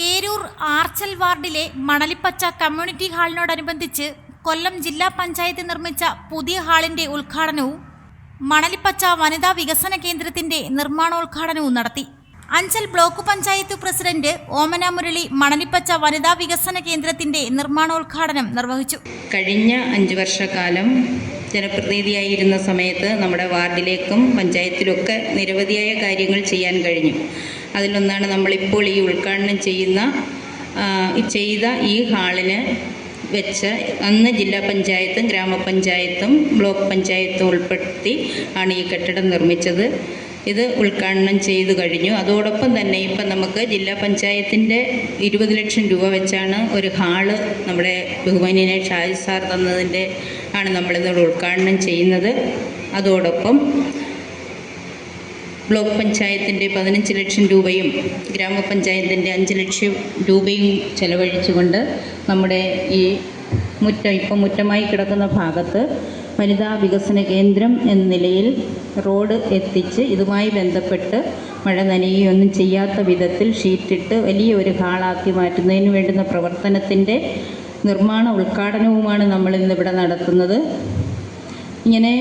ഏരൂർ ആർച്ചൽ വാർഡിലെ മണലിപ്പച്ച കമ്മ്യൂണിറ്റി ഹാളിനോടനുബന്ധിച്ച് കൊല്ലം ജില്ലാ പഞ്ചായത്ത് നിർമ്മിച്ച പുതിയ ഹാളിന്റെ ഉദ്ഘാടനവും മണലിപ്പച്ച വനിതാ വികസന കേന്ദ്രത്തിന്റെ നിർമ്മാണോദ്ഘാടനവും നടത്തി. അഞ്ചൽ ബ്ലോക്ക് പഞ്ചായത്ത് പ്രസിഡന്റ് ഓമന മുരളി മണലിപ്പച്ച വനിതാ വികസന കേന്ദ്രത്തിന്റെ നിർമ്മാണോദ്ഘാടനം നിർവഹിച്ചു. കഴിഞ്ഞ അഞ്ചു വർഷക്കാലം ജനപ്രതിനിധിയായിരുന്ന സമയത്ത് നമ്മുടെ വാർഡിലേക്കും പഞ്ചായത്തിലൊക്കെ നിരവധിയായ കാര്യങ്ങൾ ചെയ്യാൻ കഴിഞ്ഞു. അതിലൊന്നാണ് നമ്മളിപ്പോൾ ഈ ഉദ്ഘാടനം ചെയ്യുന്ന ചെയ്ത ഈ ഹാളിന് വെച്ച് അന്ന് ജില്ലാ പഞ്ചായത്തും ഗ്രാമപഞ്ചായത്തും ബ്ലോക്ക് പഞ്ചായത്തും ഉൾപ്പെടുത്തി ആണ് ഈ കെട്ടിടം നിർമ്മിച്ചത്. ഇത് ഉദ്ഘാടനം ചെയ്തു കഴിഞ്ഞു. അതോടൊപ്പം തന്നെ ഇപ്പം നമുക്ക് ജില്ലാ പഞ്ചായത്തിന്റെ ഇരുപത് ലക്ഷം രൂപ വെച്ചാണ് ഒരു ഹാൾ നമ്മുടെ ബഹുമാനിയനെ ഷാജി സാർ തന്നതിന്റെ ആണ് നമ്മളിന്ന് ഉദ്ഘാടനം ചെയ്യുന്നത്. അതോടൊപ്പം ബ്ലോക്ക് പഞ്ചായത്തിന്റെ പതിനഞ്ച് ലക്ഷം രൂപയും ഗ്രാമപഞ്ചായത്തിന്റെ അഞ്ച് ലക്ഷം രൂപയും ചെലവഴിച്ചുകൊണ്ട് നമ്മുടെ ഈ മുറ്റം ഇപ്പം മുറ്റമായി കിടക്കുന്ന ഭാഗത്ത് വനിതാ വികസന കേന്ദ്രം എന്ന നിലയിൽ റോഡ് എത്തിച്ച് ഇതുമായി ബന്ധപ്പെട്ട് മഴ നനയുകയൊന്നും ചെയ്യാത്ത വിധത്തിൽ ഷീറ്റിട്ട് വലിയ ഒരു ഹാളാക്കി മാറ്റുന്നതിന് വേണ്ടുന്ന പ്രവർത്തനത്തിന്റെ നിർമ്മാണ ഉദ്ഘാടനവുമാണ് നമ്മൾ ഇന്നിവിടെ നടത്തുന്നത്. ഇങ്ങനെ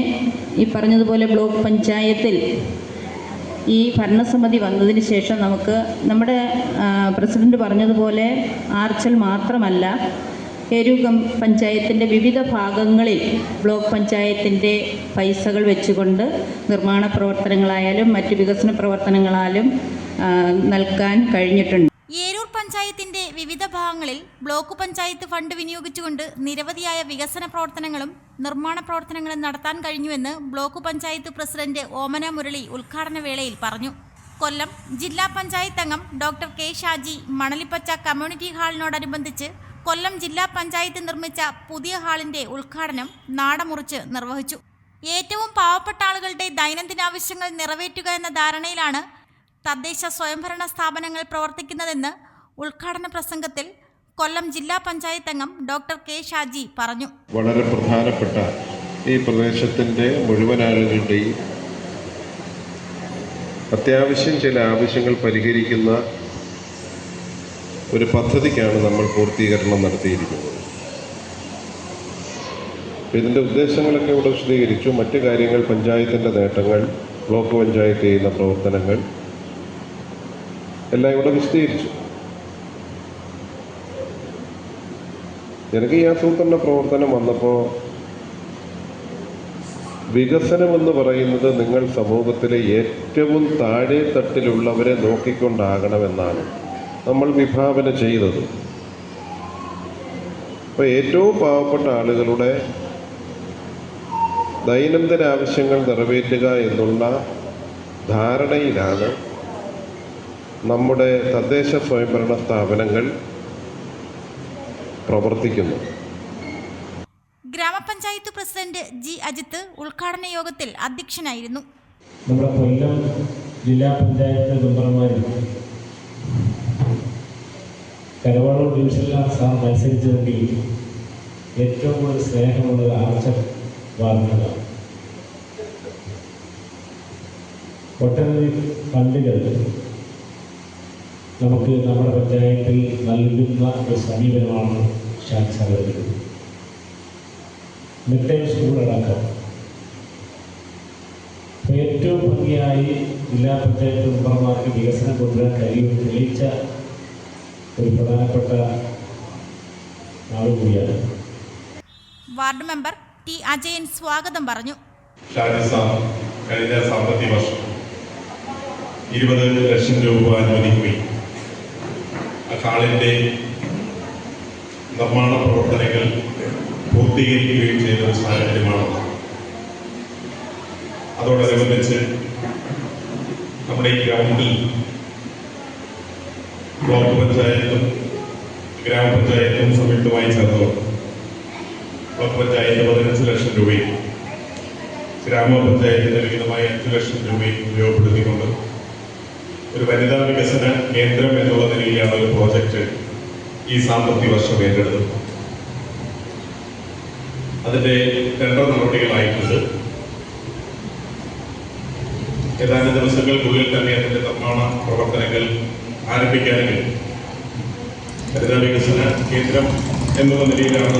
ഈ പറഞ്ഞതുപോലെ ബ്ലോക്ക് പഞ്ചായത്തിൽ ഈ ഭരണസമിതി വന്നതിന് ശേഷം നമുക്ക് നമ്മുടെ പ്രസിഡന്റ് പറഞ്ഞതുപോലെ ആർച്ചൽ മാത്രമല്ല എരുകം പഞ്ചായത്തിന്റെ വിവിധ ഭാഗങ്ങളിൽ ബ്ലോക്ക് പഞ്ചായത്തിന്റെ പൈസകൾ വെച്ചുകൊണ്ട് നിർമ്മാണ പ്രവർത്തനങ്ങളായാലും മറ്റ് വികസന പ്രവർത്തനങ്ങളാലും നൽകാൻ കഴിഞ്ഞിട്ടുണ്ട്. ഏരൂർ പഞ്ചായത്തിന്റെ വിവിധ ഭാഗങ്ങളിൽ ബ്ലോക്ക് പഞ്ചായത്ത് ഫണ്ട് വിനിയോഗിച്ചുകൊണ്ട് നിരവധിയായ വികസന പ്രവർത്തനങ്ങളും നിർമ്മാണ പ്രവർത്തനങ്ങൾ നടത്താൻ കഴിഞ്ഞുവെന്ന് ബ്ലോക്ക് പഞ്ചായത്ത് പ്രസിഡന്റ് ഓമന മുരളി ഉദ്ഘാടന വേളയിൽ പറഞ്ഞു. കൊല്ലം ജില്ലാ പഞ്ചായത്ത് അംഗം doctor K Shaji Manalippacha community ഹാളിനോടനുബന്ധിച്ച് Kollam ജില്ലാ പഞ്ചായത്ത് നിർമ്മിച്ച പുതിയ ഹാളിന്റെ ഉദ്ഘാടനം നാടമുറിച്ച് നിർവഹിച്ചു. ഏറ്റവും പാവപ്പെട്ട ആളുകളുടെ ദൈനംദിന ആവശ്യങ്ങൾ നിറവേറ്റുക എന്ന ധാരണയിലാണ് തദ്ദേശ സ്വയംഭരണ സ്ഥാപനങ്ങൾ പ്രവർത്തിക്കുന്നതെന്ന് ഉദ്ഘാടന പ്രസംഗത്തിൽ കൊല്ലം ജില്ലാ പഞ്ചായത്ത് അംഗം ഡോക്ടർ കെ ഷാജി പറഞ്ഞു. വളരെ പ്രധാനപ്പെട്ട ഈ പ്രദേശത്തിന്റെ മുഴുവൻ ആളുകളുടെയും അത്യാവശ്യം ചില ആവശ്യങ്ങൾ പരിഹരിക്കുന്ന ഒരു പദ്ധതിക്കാണ് നമ്മൾ പൂർത്തീകരണം നടത്തിയിരിക്കുന്നത്. ഇതിന്റെ ഉദ്ദേശങ്ങളൊക്കെ ഇവിടെ വിശദീകരിച്ചു. മറ്റു കാര്യങ്ങൾ പഞ്ചായത്തിന്റെ നേട്ടങ്ങൾ ബ്ലോക്ക് പഞ്ചായത്ത് ചെയ്യുന്ന പ്രവർത്തനങ്ങൾ എല്ലാം ഇവിടെ വിശദീകരിച്ചു. ജനകീയ ആസൂത്രണ പ്രവർത്തനം വന്നപ്പോൾ വികസനമെന്ന് പറയുന്നത് നിങ്ങൾ സമൂഹത്തിലെ ഏറ്റവും താഴെ തട്ടിലുള്ളവരെ നോക്കിക്കൊണ്ടാകണമെന്നാണ് നമ്മൾ വിഭാവന ചെയ്തത്. അപ്പോൾ ഏറ്റവും പാവപ്പെട്ട ആളുകളുടെ ദൈനംദിന ആവശ്യങ്ങൾ നിറവേറ്റുക എന്നുള്ള ധാരണയിലാണ് നമ്മുടെ തദ്ദേശ സ്വയംഭരണ സ്ഥാപനങ്ങൾ പ്രവർത്തിക്കുന്നത് ഗ്രാമപഞ്ചായത്ത് പ്രസിഡന്റ് ജി അജിത്ത് ഉദ്ഘാടന യോഗത്തിൽ അധ്യക്ഷനായിരുന്നു. നമ്മുടെ കൊല്ലം ജില്ലാ പഞ്ചായത്ത് മെമ്പർമാരും കരവാളൂർ ഡിവിഷനിലാണ് സാർ മത്സരിച്ചതെങ്കിൽ ഏറ്റവും കൂടുതൽ സ്നേഹമുള്ളത് ആർച്ചർ വാർഡിനാണ് ഒട്ടനവധി ഫണ്ടുകൾ നമുക്ക് നമ്മുടെ പഞ്ചായത്തിൽ നൽകുന്ന ഒരു സമീപനമാണ് Shaji sir midday mid time സ്കൂളടക്കം ഏറ്റവും ഭംഗിയായി ജില്ലാ പഞ്ചായത്ത് മെമ്പർമാർക്ക് വികസനം കൊണ്ടുവരാൻ കഴിയും തെളിയിച്ച ഒരു പ്രധാനപ്പെട്ട ആളുകൂടിയാണ് വാർഡ് മെമ്പർ ടി അജയൻ സ്വാഗതം പറഞ്ഞു. കഴിഞ്ഞ സാമ്പത്തിക വർഷം ഇരുപത് ലക്ഷം രൂപ അനുവദിക്കുകയും ആ ഹാളിന്റെ നിർമ്മാണ പ്രവർത്തനങ്ങൾ പൂർത്തീകരിക്കുകയും ചെയ്ത ഒരു സാഹചര്യമാണ്. അതോടനുബന്ധിച്ച് നമ്മുടെ ഈ ഗ്രൗണ്ടിൽ ബ്ലോക്ക് പഞ്ചായത്തും ഗ്രാമപഞ്ചായത്തും സംയുക്തമായി ചേർന്നുകൊണ്ട് ബ്ലോക്ക് പഞ്ചായത്ത് പതിനഞ്ച് ലക്ഷം രൂപയും ഗ്രാമപഞ്ചായത്തിന് വിഹിതമായി അഞ്ച് ലക്ഷം രൂപയും ഉപയോഗപ്പെടുത്തിക്കൊണ്ട് ഒരു വനിതാ വികസന കേന്ദ്രം എന്നുള്ള നിലയിലാണ് ഒരു പ്രോജക്റ്റ് ഈ സാമ്പത്തിക വർഷം ഏറ്റെടുത്തു. അതിന്റെ ടെൻഡർ നടപടികളായിട്ടുണ്ട്. ഏതാനും ദിവസങ്ങൾക്കുള്ളിൽ തന്നെ അതിന്റെ നിർമ്മാണ പ്രവർത്തനങ്ങൾ ആരംഭിക്കാനും ഹരിത വികസന കേന്ദ്രം എന്നുള്ള നിലയിലാണ്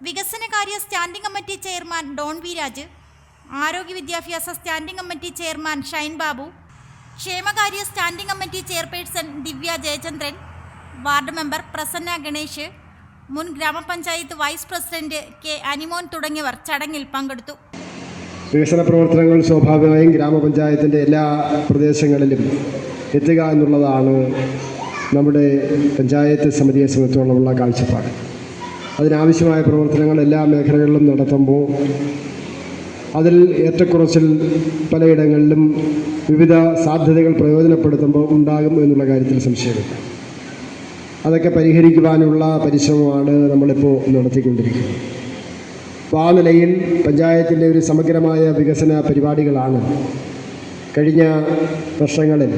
വികസനകാര്യ standing committee chairman Don V Raj ആരോഗ്യ വിദ്യാഭ്യാസ standing committee chairman Shine Babu ക്ഷേമകാര്യ standing committee chairperson Divya Jayachandran ward member Prasanna Ganesh മുൻ ഗ്രാമപഞ്ചായത്ത് വൈസ് പ്രസിഡന്റ് കെ അനിമോൻ തുടങ്ങിയവർ ചടങ്ങിൽ പങ്കെടുത്തു. വികസന പ്രവർത്തനങ്ങൾ സ്വാഭാവികമായും ഗ്രാമപഞ്ചായത്തിന്റെ എല്ലാ പ്രദേശങ്ങളിലും എത്തുക എന്നുള്ളതാണ് നമ്മുടെ പഞ്ചായത്ത് സമിതിയെ സംബന്ധിച്ചോളമുള്ള കാഴ്ചപ്പാട്. അതിനാവശ്യമായ പ്രവർത്തനങ്ങൾ എല്ലാ മേഖലകളിലും നടത്തുമ്പോൾ അതിൽ ഏറ്റക്കുറച്ചിൽ പലയിടങ്ങളിലും വിവിധ സാധ്യതകൾ പ്രയോജനപ്പെടുത്തുമ്പോൾ ഉണ്ടാകും എന്നുള്ള കാര്യത്തിൽ സംശയമില്ല. അതൊക്കെ പരിഹരിക്കുവാനുള്ള പരിശ്രമമാണ് നമ്മളിപ്പോൾ നടത്തിക്കൊണ്ടിരിക്കുന്നത്. അപ്പോൾ ആ നിലയിൽ പഞ്ചായത്തിന്റെ ഒരു സമഗ്രമായ വികസന പരിപാടികളാണ് കഴിഞ്ഞ വർഷങ്ങളിൽ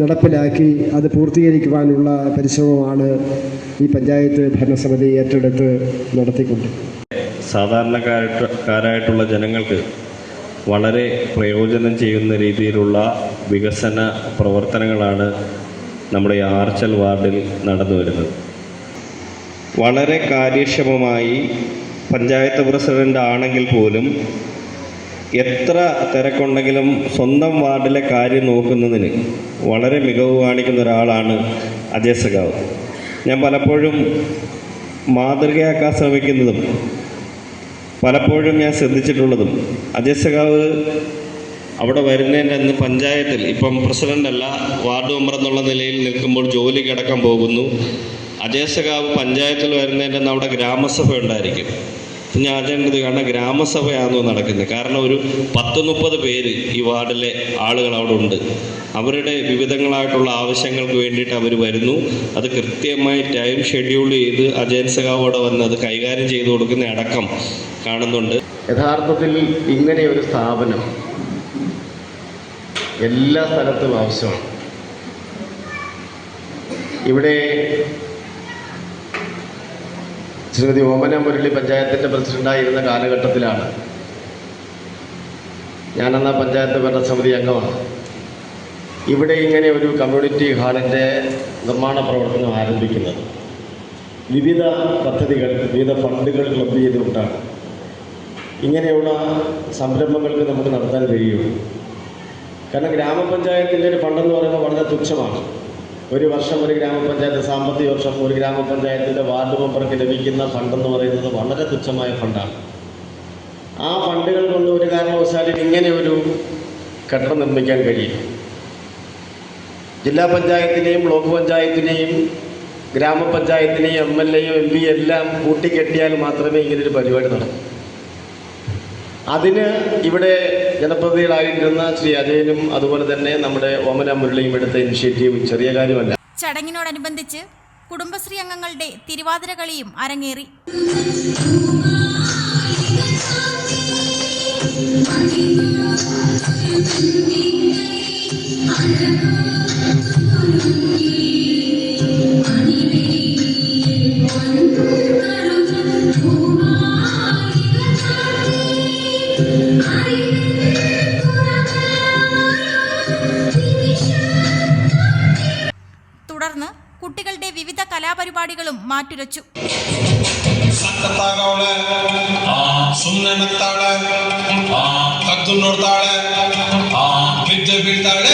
നടപ്പിലാക്കി അത് പൂർത്തീകരിക്കുവാനുള്ള പരിശ്രമമാണ് ഈ പഞ്ചായത്ത് ഭരണസമിതി ഏറ്റെടുത്ത് നടത്തിക്കൊണ്ടിരിക്കുന്നത്. സാധാരണക്കാരായിട്ടുള്ള ജനങ്ങൾക്ക് വളരെ പ്രയോജനം ചെയ്യുന്ന രീതിയിലുള്ള വികസന പ്രവർത്തനങ്ങളാണ് നമ്മുടെ ആർച്ചൽ വാർഡിൽ നടന്നു വരുന്നത്. വളരെ കാര്യക്ഷമമായി പഞ്ചായത്ത് പ്രസിഡന്റ് ആണെങ്കിൽ പോലും എത്ര തിരക്കുണ്ടെങ്കിലും സ്വന്തം വാർഡിലെ കാര്യം നോക്കുന്നതിന് വളരെ മികവ് കാണിക്കുന്ന ഒരാളാണ് അജയ് സഖാവ്. ഞാൻ പലപ്പോഴും മാതൃകയാക്കാൻ ശ്രമിക്കുന്നതും പലപ്പോഴും ഞാൻ ശ്രദ്ധിച്ചിട്ടുള്ളതും. അജയ് സഖാവ് അവിടെ വരുന്നതിന്റെ അന്ന് പഞ്ചായത്തിൽ ഇപ്പം പ്രസിഡന്റ് അല്ല വാർഡ് മെമ്പർ എന്നുള്ള നിലയിൽ നിൽക്കുമ്പോൾ ജോലി കിടക്കാൻ പോകുന്നു. അജയ് സഖാവ് പഞ്ചായത്തിൽ വരുന്നതിന്റെ അന്ന് അവിടെ ഗ്രാമസഭ ഉണ്ടായിരിക്കും. ഞാൻ അറിയേണ്ടത് കാരണം ഗ്രാമസഭയാണോ നടക്കുന്നത്. കാരണം ഒരു പത്ത് മുപ്പത് പേര് ഈ വാർഡിലെ ആളുകൾ അവിടെ ഉണ്ട്. അവരുടെ വിവിധങ്ങളായിട്ടുള്ള ആവശ്യങ്ങൾക്ക് വേണ്ടിയിട്ട് അവർ വരുന്നു. അത് കൃത്യമായി ടൈം ഷെഡ്യൂൾ ചെയ്ത് അജയൻ സഖാവ് വന്ന് അത് കൈകാര്യം ചെയ്തു കൊടുക്കുന്ന അടക്കം കാണുന്നുണ്ട്. യഥാർത്ഥത്തിൽ ഇങ്ങനെ ഒരു സ്ഥാപനം എല്ലാ സ്ഥലത്തും ആവശ്യമാണ്. ഇവിടെ ശ്രീമതി ഓമന മുരളി പഞ്ചായത്തിന്റെ പ്രസിഡന്റായിരുന്ന കാലഘട്ടത്തിലാണ്. ഞാനെന്ന പഞ്ചായത്ത് ഭരണസമിതി അംഗമാണ്. ഇവിടെ ഇങ്ങനെ ഒരു കമ്മ്യൂണിറ്റി ഹാളിന്റെ നിർമ്മാണ പ്രവർത്തനം ആരംഭിക്കുന്നത്. വിവിധ പദ്ധതികൾ വിവിധ ഫണ്ടുകൾ ക്ലബ് ചെയ്തുകൊണ്ടാണ്. ഇങ്ങനെയുള്ള സംരംഭങ്ങൾക്ക് നമുക്ക് നടത്താൻ കഴിയുള്ളൂ. കാരണം ഗ്രാമപഞ്ചായത്തിന്റെ ഒരു ഫണ്ടെന്ന് പറയുമ്പോൾ വളരെ തുച്ഛമാണ്. ഒരു വർഷം ഒരു ഗ്രാമപഞ്ചായത്ത് സാമ്പത്തിക വർഷം ഒരു ഗ്രാമപഞ്ചായത്തിന്റെ വാർഡ് മെമ്പർക്ക് ലഭിക്കുന്ന ഫണ്ടെന്ന് പറയുന്നത് വളരെ തുച്ഛമായ ഫണ്ടാണ്. ആ ഫണ്ടുകൾ കൊണ്ട് ഒരു കാരണവശാലും ഇങ്ങനെ ഒരു കെട്ടിടം നിർമ്മിക്കാൻ കഴിയും ജില്ലാ പഞ്ചായത്തിനെയും ബ്ലോക്ക് പഞ്ചായത്തിനെയും ഗ്രാമപഞ്ചായത്തിനെയും എം എൽ എയും എം പി എല്ലാം കൂട്ടിക്കെട്ടിയാൽ മാത്രമേ ഇങ്ങനൊരു പരിപാടി നടക്കൂ. അതിന് ഇവിടെ ജനപ്രതിനിധികളായിരുന്ന ശ്രീ അജയനും അതുപോലെ തന്നെ നമ്മുടെ ഓമന മുരളിയും എടുത്ത ഇനിഷ്യേറ്റീവ് ചെറിയ കാര്യമല്ല. ചടങ്ങിനോടനുബന്ധിച്ച് കുടുംബശ്രീ അംഗങ്ങളുടെ തിരുവാതിര കളിയും അരങ്ങേറി. തുടർന്ന് കുട്ടികളുടെ വിവിധ കലാപരിപാടികളും മാറ്റുരച്ചു ಸಖತ್ತಾಗವಳೆ ಸುಮ್ಮನೆ ನಗ್ತಾಳೆ ಕದ್ದು ನೋಡ್ತಾಳೆ ಬಿದ್ದೆ ಬೀಳ್ತಾಳೆ